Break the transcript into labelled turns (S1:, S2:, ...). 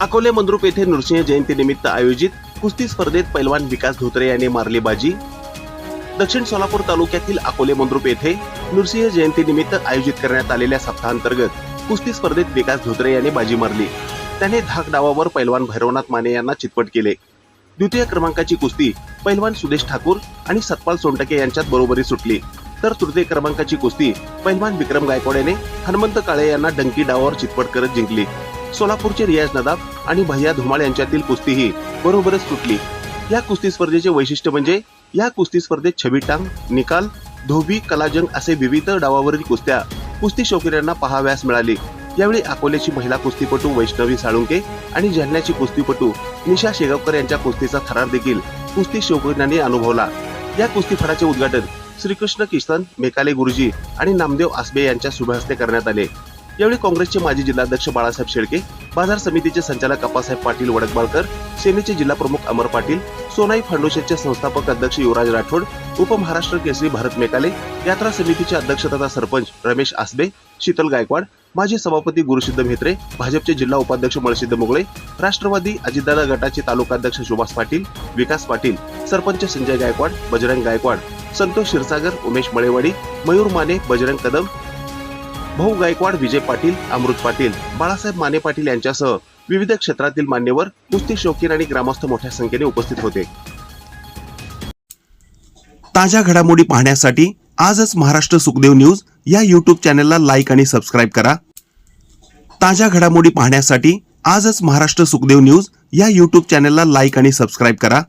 S1: अकोले मंद्रुप येथे नृसिंह जयंतीनिमित्त आयोजित कुस्ती स्पर्धेत पैलवान विकास धोत्रे यांनी मारली बाजी. दक्षिण सोलापूर तालुक्यातील अकोले मंद्रुप येथे नृसिंह जयंतीनिमित्त आयोजित करण्यात आलेल्या सप्ताहांतर्गत कुस्ती स्पर्धेत विकास धोत्रे यांनी बाजी मारली. त्याने धाक डावावर पैलवान भैरवनाथ माने यांना चितपट केले. द्वितीय क्रमांकाची कुस्ती पैलवान सुदेश ठाकूर आणि सतपाल सोनटके यांच्यात बरोबरी सुटली. तर तृतीय क्रमांकाची कुस्ती पैलवान विक्रम गायकवाड याने हनुमंत काळे यांना डंकी डावावर चितपट करत जिंकली. सोलापूरचे रियाज नदाब आणि भैया धुमाळ यांच्यातील कुस्तीही बरोबरच सुटली. या कुस्ती स्पर्धेचे वैशिष्ट्य म्हणजे या कुस्ती स्पर्धेत छबी टांग निकाल धोबी कलाजंग असे विविध डावावरील कुस्त्या कुस्ती शौकीरांना पहाव्यास मिळाली. यावेळी अकोल्याची महिला कुस्तीपटू वैष्णवी साळुंके आणि जालन्याची कुस्तीपटू निशा शेगावकर यांच्या कुस्तीचा थरार देखील कुस्ती शौकीरांनी अनुभवला. या कुस्तीफडाचे उद्घाटन श्रीकृष्ण किसन मेकाले गुरुजी आणि नामदेव आसबे यांच्या शुभ हस्ते करण्यात आले. यावेळी काँग्रेसचे माजी जिल्हाध्यक्ष बाळासाहेब शेळके बाजार समितीचे संचालक अप्पासाहेब पाटील वडकबाळकर सेनेचे जिल्हा प्रमुख अमर पाटील सोनाई फाउंडेशनचे संस्थापक अध्यक्ष युवराज राठोड उपमहाराष्ट्र केसरी भारत मेकाले यात्रा समितीचे अध्यक्ष तथा सरपंच रमेश आसबे शीतल गायकवाड माजी सभापती गुरुसिद्ध म्हेत्रे भाजपचे जिल्हा उपाध्यक्ष मळसिद्ध मुगळे राष्ट्रवादी अजितदादा गटाचे तालुकाध्यक्ष सुभाष पाटील विकास पाटील सरपंच संजय गायकवाड बजरंग गायकवाड संतोष क्षीरसागर उमेश मळेवाडी मयूर माने बजरंग कदम भाऊ गायकवाड विजय पाटील अमृत पाटील बाळासाहेब माने पाटील यांच्यासह विविध क्षेत्रातील मान्यवर कुस्ती शौकीन आणि ग्रामस्थ मोठ्या संख्येने उपस्थित होते. ताज्या घडामोडी पाहण्यासाठी आजच महाराष्ट्र सुखदेव न्यूज या यूट्यूब चॅनलला लाईक आणि सबस्क्राईब करा. ताज्या घडामोडी पाहण्यासाठी आजच महाराष्ट्र सुखदेव न्यूज या युट्यूब चॅनलला लाईक आणि सबस्क्राईब करा.